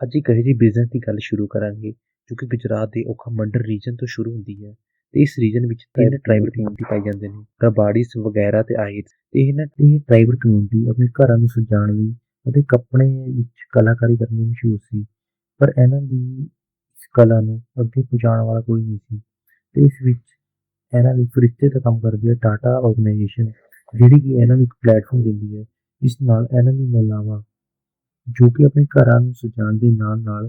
ਅੱਜ ਇੱਕ ਇਹੋ ਜਿਹੀ ਬਿਜ਼ਨਸ ਦੀ ਗੱਲ ਸ਼ੁਰੂ ਕਰਾਂਗੇ ਜੋ ਕਿ ਗੁਜਰਾਤ ਦੇ ਓਖਾ ਮੰਡਲ ਰੀਜਨ ਤੋਂ ਸ਼ੁਰੂ ਹੁੰਦੀ ਹੈ ਤੇ ਇਸ ਰੀਜਨ ਵਿੱਚ ਤਿੰਨ ਟ੍ਰਾਈਬਲ ਕਮਿਊਨਿਟੀ ਪਾਈ ਜਾਂਦੇ ਨੇ ਰਬਾੜੀਸ ਵਗੈਰਾ ਤੇ ਆਹਿਰਸ ਤੇ ਇਹਨਾਂ ਇਹ ਟ੍ਰਾਈਬਲ ਕਮਿਊਨਿਟੀ ਆਪਣੇ ਘਰਾਂ ਨੂੰ ਸਜਾਉਣ ਲਈ ਅਤੇ ਕੱਪੜੇ ਵਿੱਚ ਕਲਾਕਾਰੀ ਕਰਨ ਲਈ ਮਸ਼ਹੂਰ ਸੀ ਪਰ ਇਹਨਾਂ ਦੀ ਇਸ ਕਲਾ ਨੂੰ ਅੱਗੇ ਪਹੁੰਚਾਉਣ ਵਾਲਾ ਕੋਈ ਨਹੀਂ ਸੀ। ਤੇ ਇਸ ਵਿੱਚ ਇਹਨਾਂ ਲਈ ਫਰਿਸ਼ਤੇ ਦਾ ਕੰਮ ਕਰਦੀ ਹੈ ਟਾਟਾ ਆਰਗੇਨਾਈਜੇਸ਼ਨ ਜਿਹੜੀ ਕਿ ਇਹਨਾਂ ਨੂੰ ਇੱਕ ਪਲੇਟਫਾਰਮ ਦਿੰਦੀ ਹੈ ਇਸ ਨਾਲ ਇਹਨਾਂ ਦੀ ਮਹਿਲਾਵਾਂ ਜੋ ਕਿ ਆਪਣੇ ਘਰਾਂ ਨੂੰ ਸਜਾਉਣ ਦੇ ਨਾਲ ਨਾਲ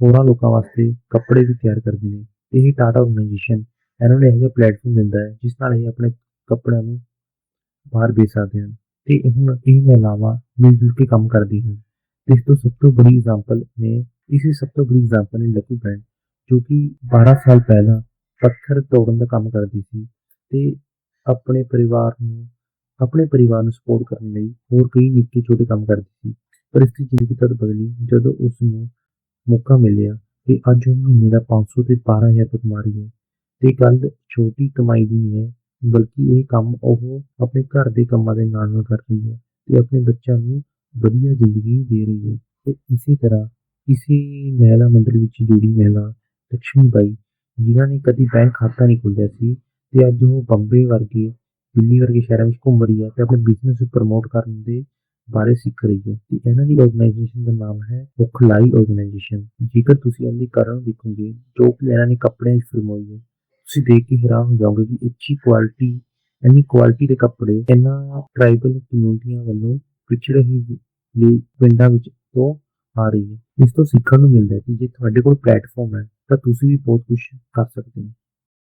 ਹੋਰਾਂ ਲੋਕਾਂ ਵਾਸਤੇ ਕੱਪੜੇ ਵੀ ਤਿਆਰ ਕਰਦੇ ਨੇ। ਇਹ ਟਾਟਾ ਆਰਗੇਨਾਈਜੇਸ਼ਨ ਇਹਨਾਂ ਨੂੰ ਇਹੋ ਜਿਹਾ ਪਲੇਟਫਾਰਮ ਦਿੰਦਾ ਹੈ, ਜਿਸ ਨਾਲ ਇਹ ਆਪਣੇ ਕੱਪੜਿਆਂ ਨੂੰ ਬਾਹਰ ਵੇਚ ਸਕਦੇ ਹਨ ਤੇ ਹੁਣ ਇਹ ਮਹਿਲਾਵਾਂ ਮਿਲ ਜੁਲ ਕੇ ਕੰਮ ਕਰਦੀ ਹਨ। ਤੇ ਇਸ ਤੋਂ ਸਭ ਤੋਂ ਬੜੀ ਐਗਜ਼ਾਮਪਲ ਨੇ, ਇਸੇ ਸਭ ਤੋਂ ਬੜੀ ਐਗਜ਼ਾਮਪਲ ਨੇ ਲੱਕੀ ਬੈਂਡ ਜੋ ਕਿ 12 ਸਾਲ ਪਹਿਲਾਂ ਪੱਥਰ ਤੋੜਨ ਦਾ ਕੰਮ ਕਰਦੀ ਸੀ ਤੇ ਆਪਣੇ ਪਰਿਵਾਰ ਨੂੰ, ਆਪਣੇ ਪਰਿਵਾਰ ਨੂੰ ਸਪੋਰਟ ਕਰਨ ਲਈ ਹੋਰ ਕਈ ਨਿੱਕੇ ਛੋਟੇ ਕੰਮ ਕਰਦੀ ਸੀ। ਪਰ ਇਸ ਦੀ ਜ਼ਿੰਦਗੀ ਤਦ ਬਦਲੀ ਜਦੋਂ ਉਸ ਨੂੰ ਮੌਕਾ ਮਿਲਿਆ ਕਿ ਅੱਜ ਉਹ ਮਹੀਨੇ ਦਾ 500 ਤੇ 12000 ਤੱਕ ਕਮਾ ਰਹੀ ਹੈ। ਤੇ ਗੱਲ ਛੋਟੀ ਕਮਾਈ ਦੀ ਨਹੀਂ ਹੈ, ਬਲਕਿ ਇਹ ਕੰਮ ਉਹ ਆਪਣੇ ਘਰ ਦੇ ਕੰਮਾਂ ਦੇ ਨਾਲ ਨਾਲ ਕਰ ਰਹੀ ਹੈ ਤੇ ਆਪਣੇ ਬੱਚਿਆਂ ਨੂੰ ਵਧੀਆ ਜ਼ਿੰਦਗੀ ਦੇ ਰਹੀ ਹੈ। ਤੇ ਇਸੇ ਤਰ੍ਹਾਂ ਇਸੇ ਮਹਿਲਾ ਮੰਡਲ ਵਿੱਚ ਜੁੜੀ ਮਹਿਲਾ ਲక్ష్ਮੀ ਬਾਈ, ਜਿਨ੍ਹਾਂ ਨੇ ਕਦੀ ਬੈਂਕ ਖਾਤਾ ਨਹੀਂ ਖੋਲ੍ਹਿਆ ਸੀ ਤੇ ਅੱਜ ਉਹ ਬੰਬੇ ਵਰਗੇ ਦਿੱਲੀ ਵਰਗੇ ਸ਼ਹਿਰਾਂ ਵਿੱਚ ਘੁੰਮ ਰਹੀ ਹੈ ਤੇ ਆਪਣੇ ਬਿਜ਼ਨਸ ਨੂੰ ਪ੍ਰਮੋਟ ਕਰਨ ਦੇ ਬਾਰੇ ਸਿੱਖ ਰਹੀ ਹੈ ਤੇ ਇਹਨਾਂ ਦੀ ਆਰਗੇਨਾਈਜੇਸ਼ਨ ਦਾ ਨਾਮ ਹੈ ਉਖਲਾਈ ਆਰਗੇਨਾਈਜੇਸ਼ਨ ਜੇਕਰ ਤੁਸੀਂ ਇਹਨਾਂ ਦੀ ਕਾਰਨ ਦੇਖੋਗੇ, ਜੋ ਕਿ ਇਹਨਾਂ ਨੇ ਕੱਪੜਿਆਂ 'ਚ ਫਿਲਮਾਈ ਹੈ, ਤੁਸੀਂ ਦੇਖ ਕੇ ਹੈਰਾਨ ਹੋ ਜਾਓਗੇ ਕਿ ਅੱਛੀ ਕੁਆਲਿਟੀ ਇੰਨੀ ਕੁਆਲਿਟੀ ਦੇ ਕੱਪੜੇ ਇਹਨਾਂ ਟ੍ਰਾਈਬਲ ਕਮਿਊਨਿਟੀਆਂ ਵੱਲੋਂ ਪਿਛੜੇ ਹੀ ਲਈ ਪਿੰਡਾਂ ਵਿੱਚ ਤੋਂ ਆ ਰਹੀ ਹੈ। ਇਸ ਤੋਂ ਸਿੱਖਣ ਨੂੰ ਮਿਲਦਾ ਹੈ ਕਿ ਜੇ ਤੁਹਾਡੇ ਕੋਲ ਪਲੇਟਫਾਰਮ ਹੈ, ਤਾਂ ਤੁਸੀਂ ਵੀ ਬਹੁਤ ਕੁਝ ਕਰ ਸਕਦੇ ਹੋ।